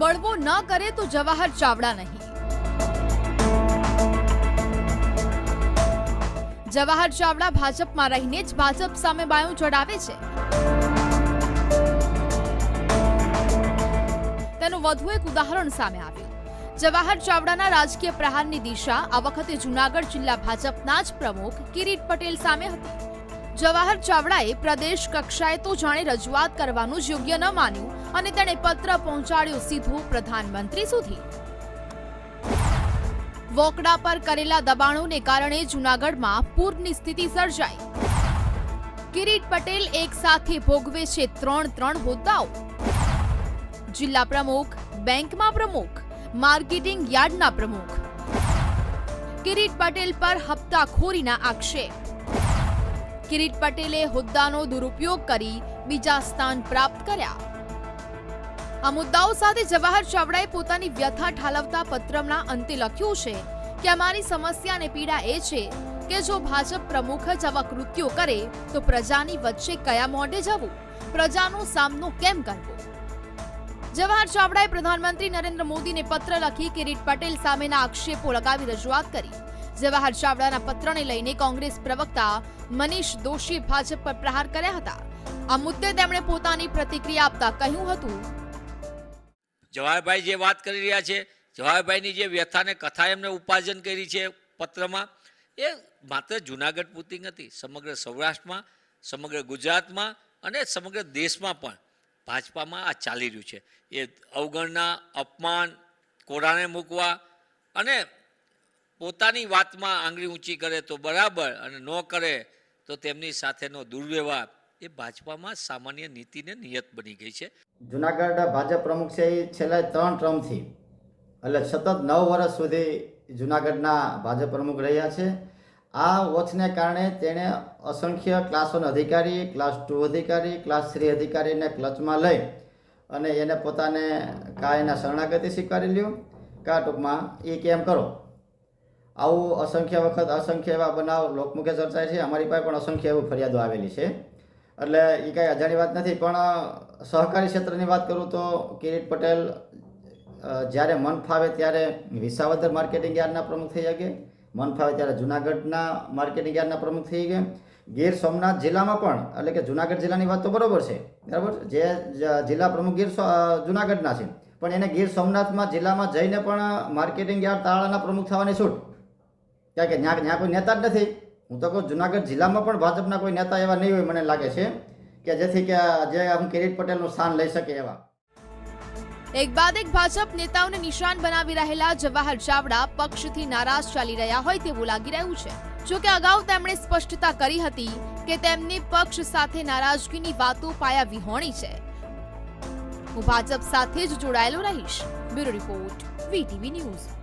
બળવો ન કરે તો જવાહર ચાવડા નહીં. જવાહર ચાવડા ભાજપમાં રહીને જ ભાજપ સામે બાયું ચડાવે છે. તેનું વધુ એક ઉદાહરણ સામે આવ્યું. જવાહર ચાવડાના રાજકીય પ્રહારની દિશા આ વખતે જુનાગઢ જિલ્લા ભાજપના જ પ્રમુખ કિરીટ પટેલ સામે હતી. જવાહર ચાવડાએ પ્રદેશ કક્ષાએ તો જાણે રજૂઆત કરવાનું યોગ્ય ન માન્યું અને તેણે પત્ર પહોંચાડ્યો સીધો પ્રધાનમંત્રી સુધી. વોકડા પર કરેલા દબાણોને કારણે જૂનાગઢમાં પૂરની સ્થિતિ સર્જાઈ. કિરીટ પટેલ એક સાથે ભોગવે છે ત્રણ ત્રણ હોદ્દાઓ. જિલ્લા પ્રમુખ, બેંકમાં પ્રમુખ, માર્કેટિંગ યાર્ડના પ્રમુખ. કિરીટ પટેલ પર હપ્તાખોરીના આક્ષેપ. કિરીટ પટેલે હોદ્દાનો દુરુપયોગ કરી બીજા સ્થાન પ્રાપ્ત કર્યા. આ મુદ્દાઓ સાથે જવાહર ચાવડાએ પોતાની વ્યથા ઠાલવતા પત્રના અંતે લખ્યું છે કે અમારી સમસ્યા અને પીડા એ છે કે જો ભાજપ પ્રમુખ જ આવા કૃત્યો કરે, તો પ્રજાની વચ્ચે કયા મોઢે જવું? પ્રજાનો સામનો કેમ કરવો? જવાહર ચાવડાએ પ્રધાનમંત્રી નરેન્દ્ર મોદીને પત્ર લખી કિરીટ પટેલ સામેના આક્ષેપો લગાવી રજૂઆત કરી. જવાહર ચાવડાના પત્રને લઈને કોંગ્રેસ પ્રવક્તા મનીષ દોશીએ ભાજપ પર પ્રહાર કર્યા હતા. આ મુદ્દે તેમણે પોતાની પ્રતિક્રિયા આપતા કહ્યું હતું. જવાહરભાઈ જે વાત કરી રહ્યા છે, જવાહરભાઈની જે વ્યથાને કથા એમને ઉપાર્જન કરી છે પત્રમાં, એ માત્ર જુનાગઢ પૂરતી નથી સમગ્ર સૌરાષ્ટ્રમાં, સમગ્ર ગુજરાતમાં અને સમગ્ર દેશમાં પણ ભાજપામાં આ ચાલી રહ્યું છે. એ અવગણના, અપમાન, કોરાણે મૂકવા અને પોતાની વાતમાં આંગળી ઊંચી કરે તો બરાબર અને ન કરે તો તેમની સાથેનો દુર્વ્યવહાર. એ ભાજપામાં સામાન્ય નીતિને નિયત બની ગઈ છે. જુનાગઢ ભાજપ પ્રમુખ છે એ છેલ્લા ત્રણ ટર્મથી, એટલે સતત નવ વર્ષ સુધી જુનાગઢના ભાજપ પ્રમુખ રહ્યા છે. આ વોચને કારણે તેણે અસંખ્ય ક્લાસ વન અધિકારી, ક્લાસ ટુ અધિકારી, ક્લાસ થ્રી અધિકારીને ક્લચમાં લઈ અને એને પોતાને કાયના શરણાગતિ સ્વીકારી લ્યો. કા ટૂંકમાં એ કેમ કરો? આવું અસંખ્ય વખત અસંખ્ય એવા બનાવ લોકમુખે ચર્ચાય છે. અમારી પાસે પણ અસંખ્ય એવી ફરિયાદો આવેલી છે. એટલે એ કાંઈ અજાણી વાત નથી, પણ સહકારી ક્ષેત્રની વાત કરું તો કિરીટ પટેલ જ્યારે મન ફાવે ત્યારે વિસાવદર માર્કેટિંગ યાર્ડના પ્રમુખ થઈ શકે. મન ફાવે ત્યારે જુનાગઢના માર્કેટિંગ યાર્ડના પ્રમુખ થઈ ગયા ગીર સોમનાથ જિલ્લામાં પણ, એટલે કે જુનાગઢ જિલ્લાની વાત તો બરાબર છે. બરાબર? જે જિલ્લા પ્રમુખ ગીર જુનાગઢના છે. પણ એને ગીર સોમનાથમાં જિલ્લામાં જઈને પણ માર્કેટિંગ યાર્ડ તાળાના પ્રમુખ થવાની છૂટ કારણ કે ત્યાં ત્યાં કોઈ નેતા જ નથી. હું તો કહું, જુનાગઢ જિલ્લામાં પણ ભાજપના કોઈ નેતા એવા નહીં હોય મને લાગે છે કે જેથી કે જે હું કિરીટ પટેલનું સ્થાન લઈ શકે એવા. એક બાદ એક ભાજપ નેતાઓને નિશાન બનાવી રહેલા જવાહર ચાવડા પક્ષથી નારાજ ચાલી રહ્યા હોય તેવું લાગી રહ્યું છે. જો કે અગાઉ તેમણે સ્પષ્ટતા કરી હતી કે તેમની પક્ષ સાથે નારાજગીની વાતો પાયા વિહોણી છે. હું ભાજપ સાથે જ જોડાયેલો રહીશ. Bureau report, VTV news.